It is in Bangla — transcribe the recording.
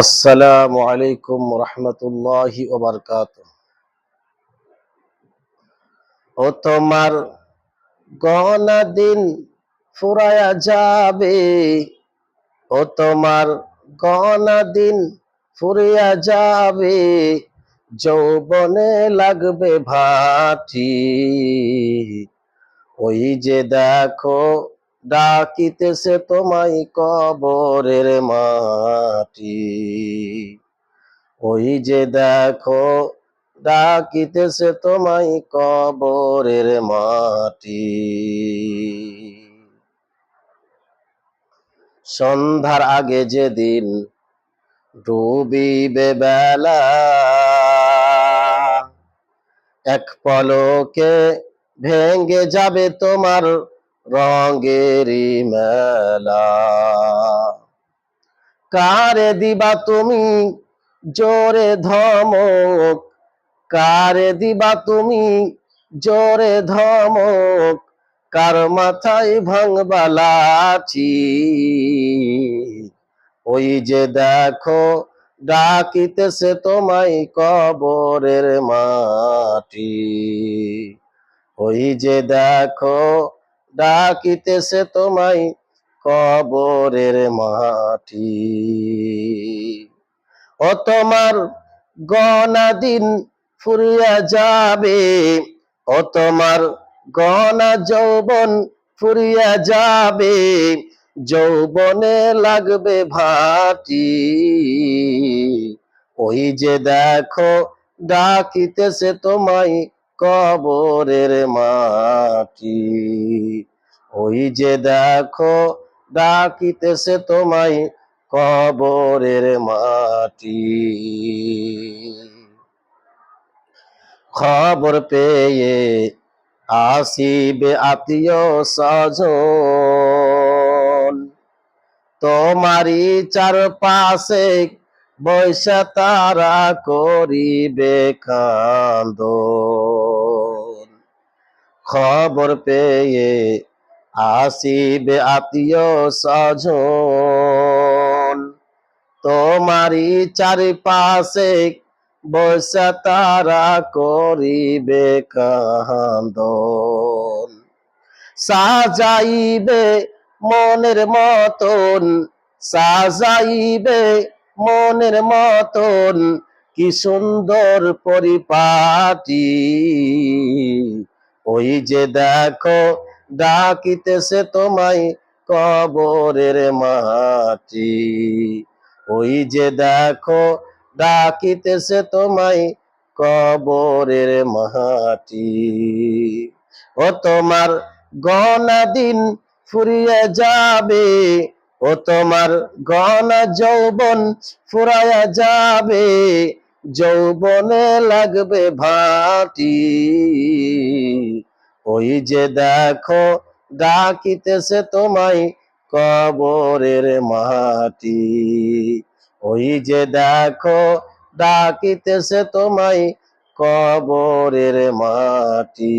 আসসালামু আলাইকুম রহমতুল্লাহি ওবরকাত ও তোমার গহনা দিন ফুরায়া যাবে। ও তোমার গহনা দিন ফুরিয়া যাবে। যৌবনে লাগবে ভাটি। ওই যে দেখো ডাকিতেছে তোমায় কবরের মাটি। ওই যে দেখো, ডাকিতেছে তোমায় কবরের মাটি। সন্ধ্যার আগে যেদিন ডুবিবে বেলা, এক পলকে ভেঙ্গে যাবে তোমার রঙেরই মেলা। কারে দিবা তুমি জোরে ধমক? কারে দিবা তুমি জোরে ধমক? কার মাথায় ভাঙবা লাঠি ওই যে দেখো, ডাকিতেছে তোমায় কবরের মাটি। ওই যে দেখো ডাকিতেছে তোমায় কবরের মাটি। ও তোমার গনা দিন ফুরিয়া যাবে, ও তোমার গনা যৌবন ফুরিয়া যাবে, যৌবনে লাগবে ভাটি। ওই যে দেখো, ডাকিতেছে তোমায় কবরের মাটি। ওই যে দেখো, ডাকিতেছে তোমায় কবরের মাটি। খবর পেয়ে আসিবে আত্মীয় স্বজন। তোমারই চারপাশে বৈশা তারা করিবে কান্দন। খবর পেয়ে আসিবে আত্মীয় স্বজন। তোমারি চারিপাশে বৈশা তারা করিবে কান্দন। সাজাইবে মনের মতন, সাজাইবে মনের মতন কি সুন্দর পরিপাটি। ওই যে দেখো, ডাকিতেছে তোমায় কবরের মাটি। ওই যে দেখো, ডাকিতেছে তোমায় কবরের মাটি। ও তোমার গনা দিন ফুরিয়ে যাবে ও তোমার গনা যৌবন ফুরায়া যাবে, যৌবনে লাগবে ভাটি। ওই যে দেখো, ডাকিতেছে তোমায় কবরের মাটি। ওই যে দেখো, ডাকিতেছে তোমায় কবরের মাটি।